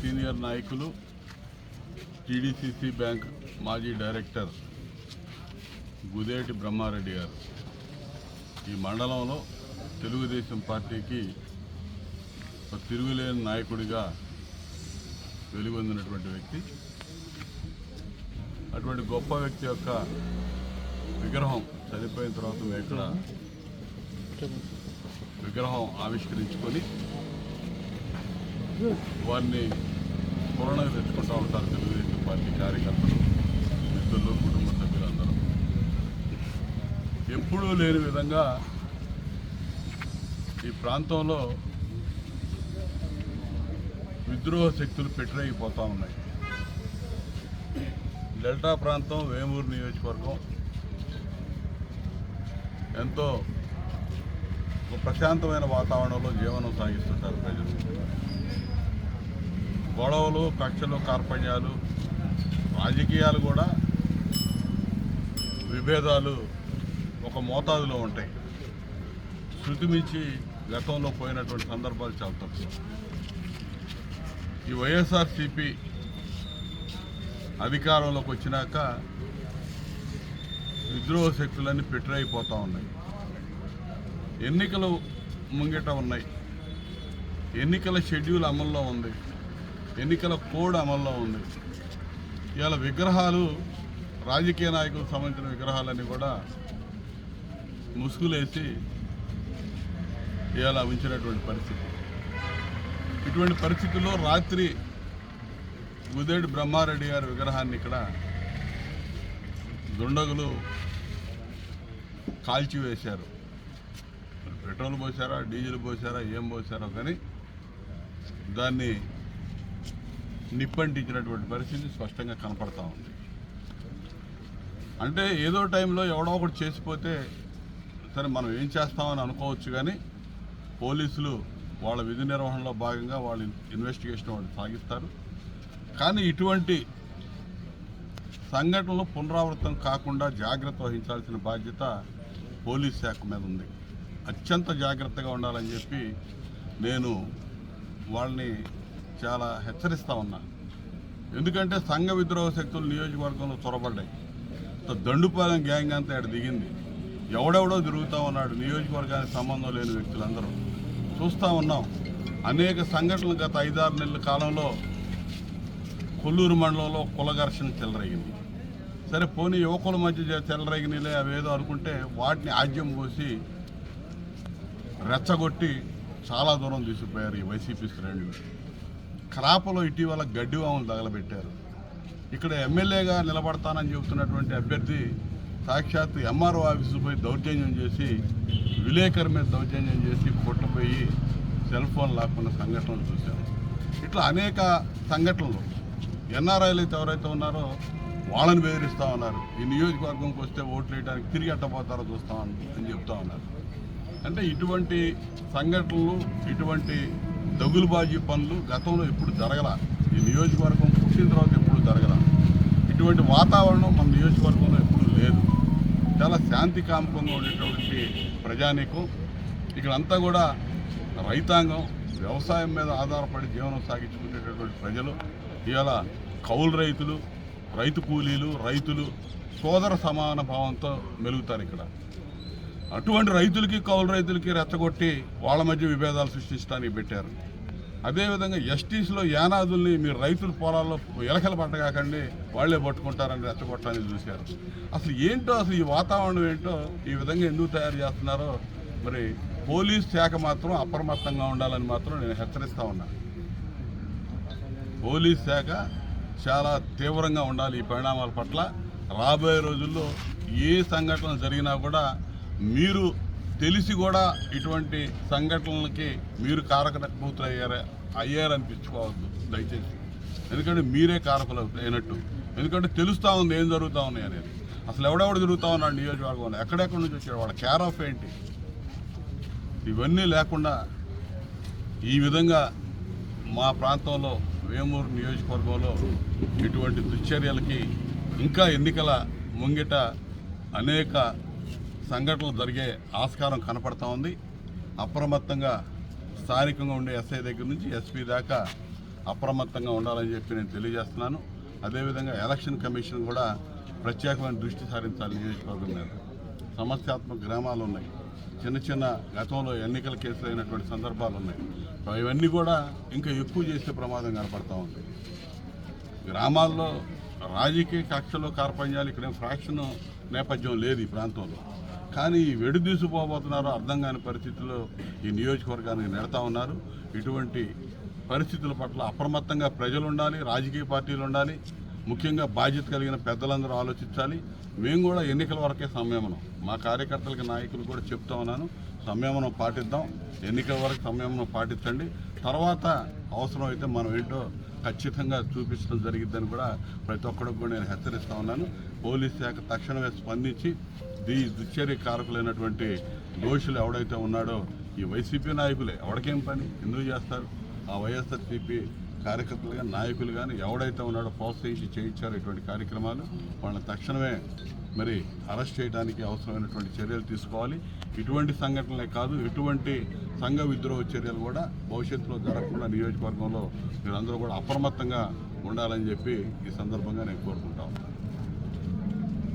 Senior నాయకులు TDCC bank మాజీ director Gudeti Brahmareddy గారు. ఈ మండలంలో తెలుగుదేశం పార్టీకి ఒక తిరుగులేని నాయకుడిగా వెలుగొందినటువంటి వ్యక్తి. అటువంటి గొప్ప వ్యక్తి యొక్క విగ్రహం చనిపోయిన తర్వాత ఇక్కడ విగ్రహం ఆవిష్కరించుకొని వారిని పూర్ణంగా తెచ్చుకుంటూ ఉంటారు తెలుగుదేశం పార్టీ కార్యకర్తలు మిత్రులు కుటుంబ సభ్యులందరూ. ఎప్పుడూ లేని విధంగా ఈ ప్రాంతంలో విద్రోహ శక్తులు పెట్టరైపోతూ ఉన్నాయి. డెల్టా ప్రాంతం వేమూరు నియోజకవర్గం ఎంతో ఒక ప్రశాంతమైన వాతావరణంలో జీవనం సాగిస్తుంటారు ప్రజలు. గొడవలు కక్షలు కార్పణ్యాలు రాజకీయాలు కూడా విభేదాలు ఒక మోతాదులో ఉంటాయి. శృతిమించి గతంలో పోయినటువంటి సందర్భాలు చాలా తక్కువ. ఈ వైఎస్ఆర్సిపి అధికారంలోకి వచ్చినాక విద్రోహ శక్తులన్నీ పెట్టరైపోతూ ఉన్నాయి. ఎన్నికలు ముంగిట ఉన్నాయి. ఎన్నికల షెడ్యూల్ అమల్లో ఉంది. ఎన్నికల కోడ్ అమల్లో ఉంది. ఇవాళ విగ్రహాలు రాజకీయ నాయకులకు సంబంధించిన విగ్రహాలన్నీ కూడా ముసుగులేసి ఇవాళ ఉంచినటువంటి పరిస్థితి. ఇటువంటి పరిస్థితుల్లో రాత్రి ఉదేడు బ్రహ్మారెడ్డి గారి విగ్రహాన్ని ఇక్కడ దుండగులు కాల్చివేశారు పెట్రోల్ పోసారా డీజిల్ పోసారా ఏం పోసారో కానీ దాన్ని నిప్పంటించినటువంటి పరిస్థితి స్పష్టంగా కనపడతా ఉంది. అంటే ఏదో టైంలో ఎవడో ఒకటి చేసిపోతే సరే మనం ఏం చేస్తామని అనుకోవచ్చు కానీ పోలీసులు వాళ్ళ విధి నిర్వహణలో భాగంగా వాళ్ళ ఇన్వెస్టిగేషన్ వాళ్ళు సాగిస్తారు. కానీ ఇటువంటి సంఘటనలు పునరావృతం కాకుండా జాగ్రత్త వహించాల్సిన బాధ్యత పోలీస్ శాఖ మీద ఉంది. అత్యంత జాగ్రత్తగా ఉండాలని చెప్పి నేను వాళ్ళని చాలా హెచ్చరిస్తా ఉన్నా. ఎందుకంటే సంఘ విద్రోహ శక్తులు నియోజకవర్గంలో చొరబడ్డాయి. దండుపాలెం గ్యాంగ్ అంతా ఇక్కడ దిగింది. ఎవడెవడో తిరుగుతూ ఉన్నాడు. నియోజకవర్గానికి సంబంధం లేని వ్యక్తులందరూ. చూస్తూ ఉన్నాం. అనేక సంఘటనలు గత ఐదారు నెలల కాలంలో కొల్లూరు మండలంలో కుల ఘర్షణ చెలరేగింది. సరే పోనీ యువకుల మధ్య చెలరేగినలే అవేదో అనుకుంటే వాటిని ఆజ్యం పోసి రెచ్చగొట్టి చాలా దూరం తీసుకుపోయారు ఈ వైసీపీ శ్రేణులు. క్రాపలో ఇటీవల గడ్డి వాములు తగలబెట్టారు. ఇక్కడ ఎమ్మెల్యేగా నిలబడతానని చెబుతున్నటువంటి అభ్యర్థి సాక్షాత్ ఎంఆర్ఓ ఆఫీసు పోయి దౌర్జన్యం చేసి విలేకరు మీద దౌర్జన్యం చేసి పుట్టపోయి సెల్ ఫోన్ లాక్కున్న సంఘటనలు చూశాను ఇట్లా అనేక సంఘటనలు. ఎన్ఆర్ఐలు అయితే ఎవరైతే ఉన్నారో వాళ్ళని బెదిరిస్తూ ఉన్నారు. ఈ నియోజకవర్గంకి వస్తే ఓట్లు వేయడానికి తిరిగి ఎట్టపోతారో చూస్తామని అని చెప్తా ఉన్నారు. అంటే ఇటువంటి సంఘటనలు ఇటువంటి దగులుబాజీ పనులు గతంలో ఎప్పుడు జరగల. ఈ నియోజకవర్గం పుట్టిన తర్వాత ఎప్పుడు జరగల. ఇటువంటి వాతావరణం మన నియోజకవర్గంలో ఎప్పుడు లేదు. చాలా శాంతి కాముకంగా ఉండేటువంటి ప్రజానీకం. ఇక్కడంతా కూడా రైతాంగం వ్యవసాయం మీద ఆధారపడి జీవనం సాగించుకునేటటువంటి ప్రజలు ఇవాళ కౌలు రైతులు రైతు కూలీలు రైతులు సోదర సమాన భావంతో మెలుగుతారు ఇక్కడ. అటువంటి రైతులకి కౌలు రైతులకి రెచ్చగొట్టి వాళ్ళ మధ్య విభేదాలు సృష్టించడానికి పెట్టారు. అదేవిధంగా ఎస్టీస్లో యానాదుల్ని మీరు రైతుల పొలాల్లో ఎలకలు పట్టగాకండి వాళ్ళే పట్టుకుంటారని రెచ్చగొట్టడానికి చూశారు. అసలు ఏంటో అసలు ఈ వాతావరణం ఏంటో ఈ విధంగా ఎందుకు తయారు చేస్తున్నారో మరి పోలీస్ శాఖ మాత్రం అప్రమత్తంగా ఉండాలని మాత్రం నేను హెచ్చరిస్తా ఉన్నా. పోలీస్ శాఖ చాలా తీవ్రంగా ఉండాలి ఈ పరిణామాల పట్ల. రాబోయే రోజుల్లో ఏ సంఘటన జరిగినా కూడా మీరు తెలిసి కూడా ఇటువంటి సంఘటనలకి మీరు కారకభూతులు అయ్యారా అయ్యారనిపించుకోవద్దు దయచేసి. ఎందుకంటే మీరే కారకులు అయినట్టు ఎందుకంటే తెలుస్తూ ఉంది ఏం జరుగుతూ ఉన్నాయి అనేది. అసలు ఎవడెవడు తిరుగుతూ ఉన్నాడు నియోజకవర్గంలో? ఎక్కడెక్కడి నుంచి వచ్చాడు? వాడు కేర్ ఆఫ్ ఏంటి? ఇవన్నీ లేకుండా ఈ విధంగా మా ప్రాంతంలో వేమూరు నియోజకవర్గంలో ఇటువంటి దుశ్చర్యలకి ఇంకా ఎన్నికల ముంగిట అనేక సంఘటనలు జరిగే ఆస్కారం కనపడతా ఉంది. అప్రమత్తంగా స్థానికంగా ఉండే ఎస్ఐ దగ్గర నుంచి ఎస్పీ దాకా అప్రమత్తంగా ఉండాలని చెప్పి నేను తెలియజేస్తున్నాను. అదేవిధంగా ఎలక్షన్ కమిషన్ కూడా ప్రత్యేకమైన దృష్టి సారించాలి నియోజకవర్గం మీద. సమస్యాత్మక గ్రామాలు ఉన్నాయి. చిన్న చిన్న గతంలో ఎన్నికల కేసులు అయినటువంటి సందర్భాలు ఉన్నాయి. ఇవన్నీ కూడా ఇంకా ఎక్కువ చేసే ప్రమాదం కనపడతా ఉంది. గ్రామాల్లో రాజకీయ కక్షలో కార్పణ్యాలు ఇక్కడ ఫ్రాక్షన్ నేపథ్యం లేదు ఈ ప్రాంతంలో. కానీ ఈ వెడు తీసుకుపోబోతున్నారో అర్థం కాని పరిస్థితుల్లో ఈ నియోజకవర్గానికి నెడతా ఉన్నారు. ఇటువంటి పరిస్థితుల పట్ల అప్రమత్తంగా ప్రజలు ఉండాలి రాజకీయ పార్టీలు ఉండాలి ముఖ్యంగా బాధ్యత కలిగిన పెద్దలందరూ ఆలోచించాలి. మేము కూడా ఎన్నికల వరకే సంయమనం. మా కార్యకర్తలకి నాయకులు కూడా చెప్తా ఉన్నాను సంయమనం పాటిద్దాం. ఎన్నికల వరకు సంయమనం పాటించండి. తర్వాత అవసరం అయితే మనం ఏంటో ఖచ్చితంగా చూపించడం జరిగిద్దని కూడా ప్రతి ఒక్కరికి కూడా నేను హెచ్చరిస్తా ఉన్నాను. పోలీస్ శాఖ తక్షణమే స్పందించి దీ దుశ్చర్య కారకులైనటువంటి దోషులు ఎవడైతే ఉన్నాడో ఈ వైసీపీ నాయకులే ఎవరికేం పని? ఎందుకు చేస్తారు? ఆ వైఎస్ఆర్సీపీ కానీ నాయకులు కానీ ఎవడైతే ఉన్నాడో ప్రోత్సహించి చేయించారో ఇటువంటి కార్యక్రమాలు వాళ్ళని తక్షణమే మరి అరెస్ట్ చేయడానికి అవసరమైనటువంటి చర్యలు తీసుకోవాలి. ఇటువంటి సంఘటనలే కాదు ఎటువంటి సంఘ విద్రోహ చర్యలు కూడా భవిష్యత్తులో జరగకుండా నియోజకవర్గంలో మీరందరూ కూడా అప్రమత్తంగా ఉండాలని చెప్పి ఈ సందర్భంగా నేను కోరుకుంటా ఉన్నాను.